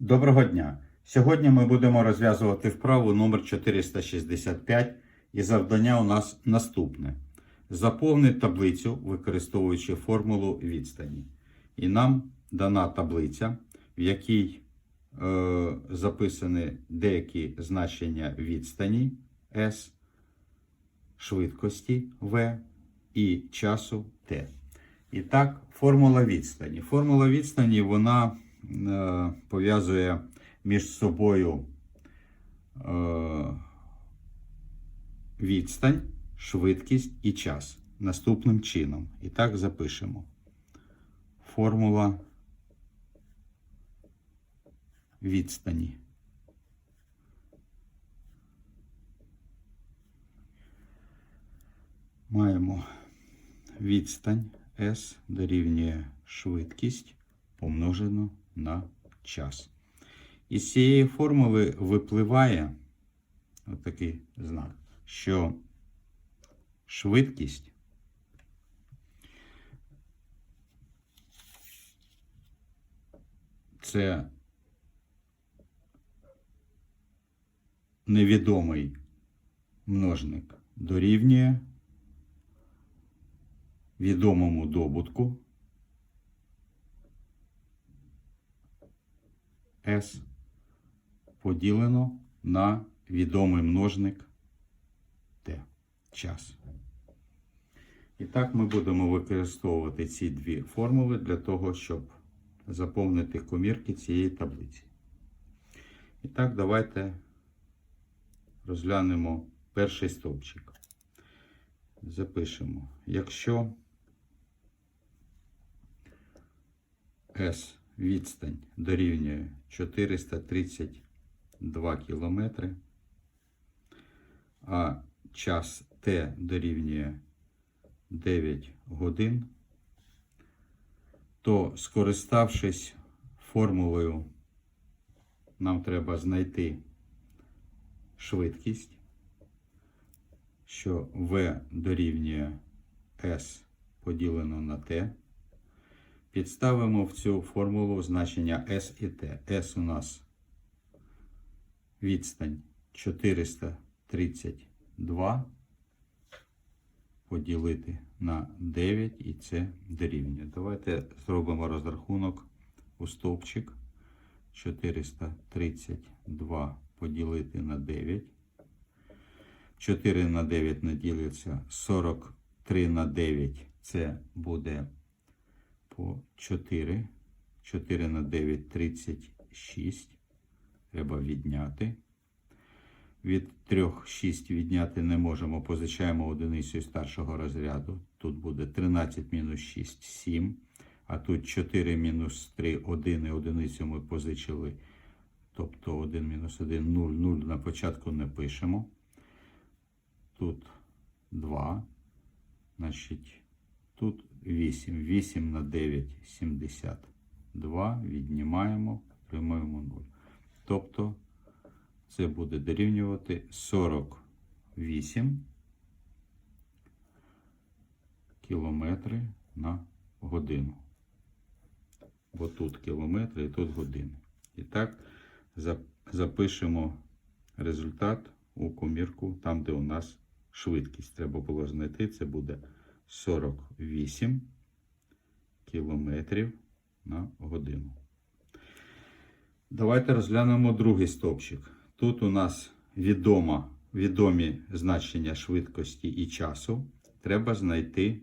Доброго дня! Сьогодні ми будемо розв'язувати вправу номер 465 і завдання у нас наступне. Заповни таблицю, використовуючи формулу відстані. І нам дана таблиця, в якій е, записані деякі значення відстані S, швидкості V і часу T. І так, формула відстані. Формула відстані вона пов'язує між собою е, відстань, швидкість і час наступним чином. І так запишемо. Формула відстані. Маємо відстань S дорівнює швидкість помножено на час. Із цієї формули випливає отакий знак, що швидкість це невідомий множник дорівнює відомому добутку S поділено на відомий множник T час. І так ми будемо використовувати ці дві формули для того, щоб заповнити комірки цієї таблиці. І так, давайте розглянемо перший стовпчик. Запишемо, якщо S відстань дорівнює 432 кілометри, а час T дорівнює 9 годин, то скориставшись формулою, нам треба знайти швидкість, що V дорівнює S поділено на T. Підставимо в цю формулу значення S і T. S у нас відстань 432 поділити на 9 і це дорівнює. Давайте зробимо розрахунок у стовпчик. 432 поділити на 9. 4 на 9 наділиться 43 на 9. Це буде по 4. 4 на 9 36. Треба відняти. Від 3 6 відняти не можемо. Позичаємо одиницю старшого розряду. Тут буде 13 мінус 6 7. А тут 4 мінус 3 1 і одиницю ми позичили. Тобто 1 мінус 1 0. 0 на початку не пишемо. Тут 2. Значить, тут 8. 8 на 9 72. Віднімаємо, приймаємо 0. Тобто це буде дорівнювати 48 кілометри на годину. Бо тут кілометри і тут години. І так запишемо результат у комірку там, де у нас швидкість. Треба було знайти. Це буде 48 кілометрів на годину. Давайте розглянемо другий стовпчик. Тут у нас відомо, відомі значення швидкості і часу. Треба знайти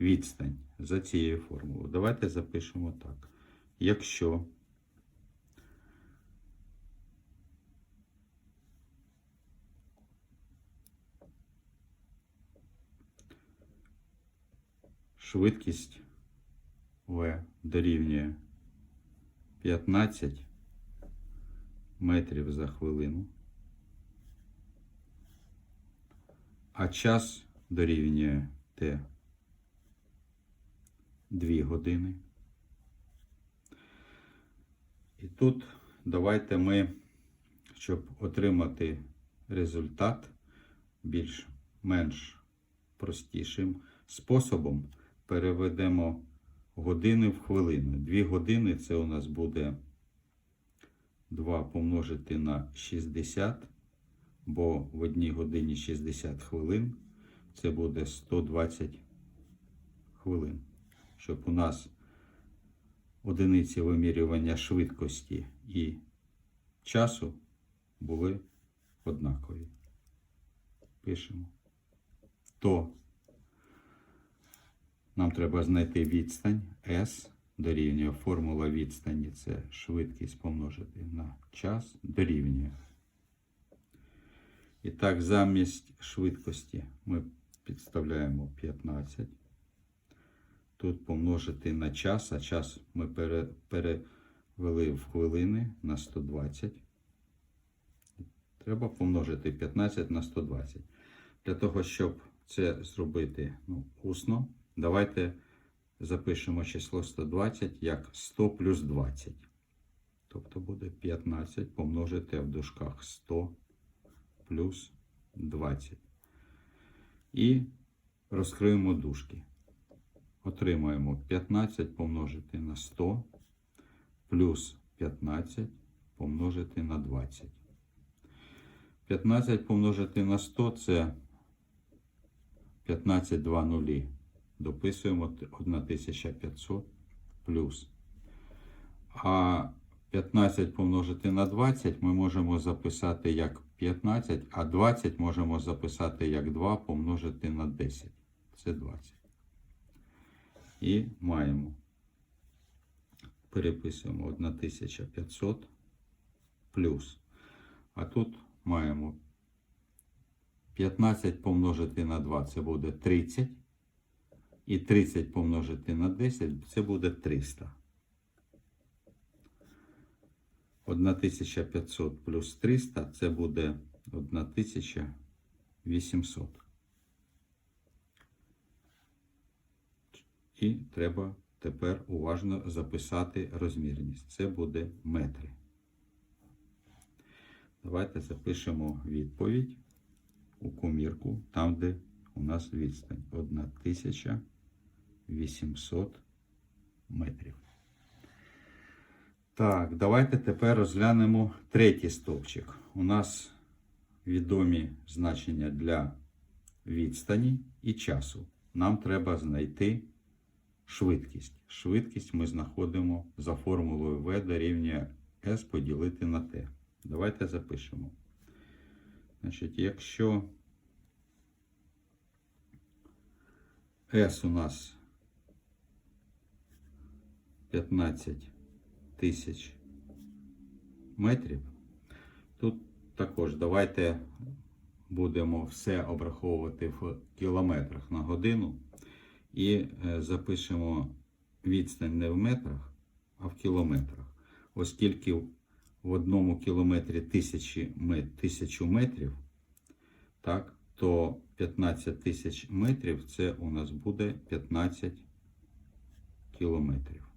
відстань за цією формулою. Давайте запишемо так. Якщо швидкість В дорівнює 15 метрів за хвилину, а час дорівнює Т 2 години. І тут давайте ми, щоб отримати результат більш-менш простішим способом, переведемо години в хвилини. Дві години це у нас буде 2 помножити на 60, бо в одній годині 60 хвилин. Це буде 120 хвилин. Щоб у нас одиниці вимірювання швидкості і часу були однакові. Пишемо. То нам треба знайти відстань S дорівнює формула відстані це швидкість помножити на час дорівнює. І так, замість швидкості ми підставляємо 15. Тут помножити на час, а час ми пере, перевели в хвилини на 120. Треба помножити 15 на 120. Для того, щоб це зробити ну, усно, давайте запишемо число 120 як 100 плюс 20. Тобто буде 15 помножити в дужках 100 плюс 20. І розкриємо дужки. Отримаємо 15 помножити на 100 плюс 15 помножити на 20. 15 помножити на 100 це 15 2 нулі. Дописуємо 1500 плюс. А 15 помножити на 20 ми можемо записати як 15, а 20 можемо записати як 2 помножити на 10. Це 20. І маємо. Переписуємо 1500 плюс. А тут маємо 15 помножити на 2 це буде 30. І 30 помножити на 10 це буде 300. 1500 плюс 300 це буде 1800. І треба тепер уважно записати розмірність. Це буде метри. Давайте запишемо відповідь у комірку, там, де у нас відстань 1800 метрів. Так, давайте тепер розглянемо третій стовпчик. У нас відомі значення для відстані і часу. Нам треба знайти швидкість. Швидкість ми знаходимо за формулою V дорівнює S поділити на T. Давайте запишемо. Значить, якщо S у нас 15 тисяч метрів, тут також давайте будемо все обраховувати в кілометрах на годину і е, запишемо відстань не в метрах, а в кілометрах. Оскільки в одному кілометрі тисячі, тисячу метрів, так, то 15 тисяч метрів це у нас буде 15 кілометрів.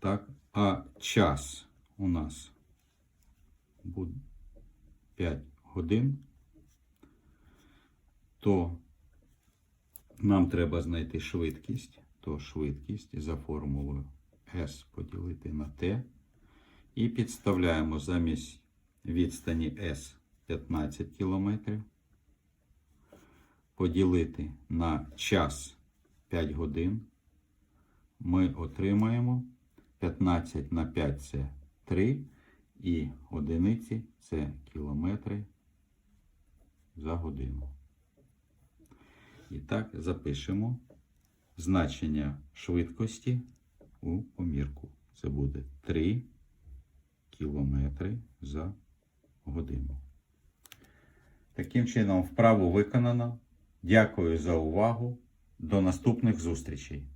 Так, а час у нас буде 5 годин, то нам треба знайти швидкість, то швидкість за формулою S поділити на T. І підставляємо замість відстані S 15 км. Поділити на час 5 годин. Ми отримаємо 15 на 5 це 3. І одиниці це кілометри за годину. І так запишемо значення швидкості у помірку. Це буде 3 кілометри за годину. Таким чином, вправу виконано. Дякую за увагу. До наступних зустрічей!